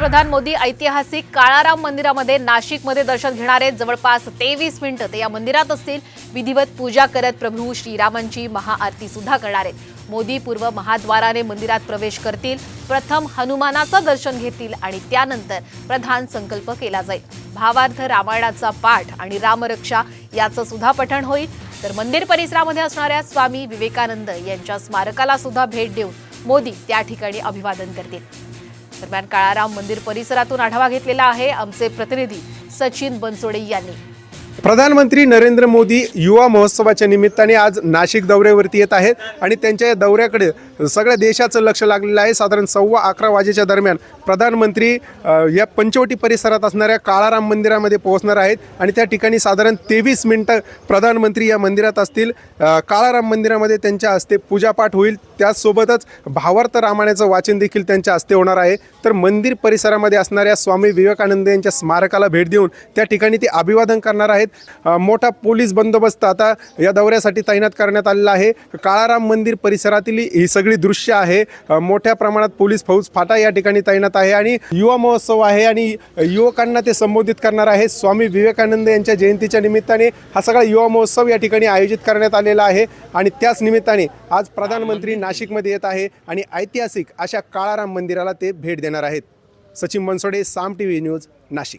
पंतप्रधान मोदी ऐतिहासिक काळाराम मंदिरामध्ये नाशिकमध्ये दर्शन घेणारे जवळपास तेवीस मिनिटं ते या मंदिरात असतील. विधिवत पूजा करत प्रभू श्रीरामांची महाआरती सुद्धा करणार आहेत. मोदी पूर्व महाद्वाराने मंदिरात प्रवेश करतील. प्रथम हनुमानाचं दर्शन घेतील आणि त्यानंतर प्रधान संकल्प केला जाईल. भावार्थ रामायणाचा पाठ आणि रामरक्षा याचं सुद्धा पठण होईल. तर मंदिर परिसरामध्ये असणाऱ्या स्वामी विवेकानंद यांच्या स्मारकाला सुद्धा भेट देऊन मोदी त्या ठिकाणी अभिवादन करतील. दरम्यान काळाराम मंदिर परिसरातून आढावा घेतलेला आहे. आमचे प्रतिनिधी सचिन बनसोडे यांनी. प्रधानमंत्री नरेंद्र मोदी युवा महोत्सवाच्या निमित्ताने आज नाशिक दौऱ्यावरती येत आहेत आणि त्यांच्या या दौऱ्याकडे सगळ्या देशाचं लक्ष लागलेलं आहे. साधारण सव्वा अकरा वाजेच्या दरम्यान प्रधानमंत्री या पंचवटी परिसरात असणाऱ्या काळाराम मंदिरामध्ये पोहोचणार आहेत आणि त्या ठिकाणी साधारण तेवीस मिनटं प्रधानमंत्री या मंदिरात असतील. काळाराम मंदिरामध्ये त्यांच्या हस्ते पूजापाठ होईल. त्याचसोबतच भावार्थ रामायणाचं वाचन देखील त्यांच्या हस्ते होणार आहे. तर मंदिर परिसरामध्ये असणाऱ्या स्वामी विवेकानंद यांच्या स्मारकाला भेट देऊन त्या ठिकाणी ते अभिवादन करणार आहेत. आहेत मोठा पोलीस बंदोबस्त आता या दौऱ्यासाठी तैनात करण्यात आलेला आहे. काळाराम मंदिर परिसरातील ही सगळी दृश्य आहे. मोठ्या प्रमाणात पोलीस फौज फाटा या ठिकाणी तैनात आहे आणि युवा महोत्सव आहे आणि युवकांना ते संबोधित करणार आहे. स्वामी विवेकानंद यांच्या जयंतीच्या निमित्ताने हा सगळा युवा महोत्सव या ठिकाणी आयोजित करण्यात आलेला आहे आणि त्याच निमित्ताने आज प्रधानमंत्री नाशिकमध्ये येत आहे आणि ऐतिहासिक अशा काळाराम मंदिराला ते भेट देणार आहेत. Sachin Bansode Saam T V news Nashik.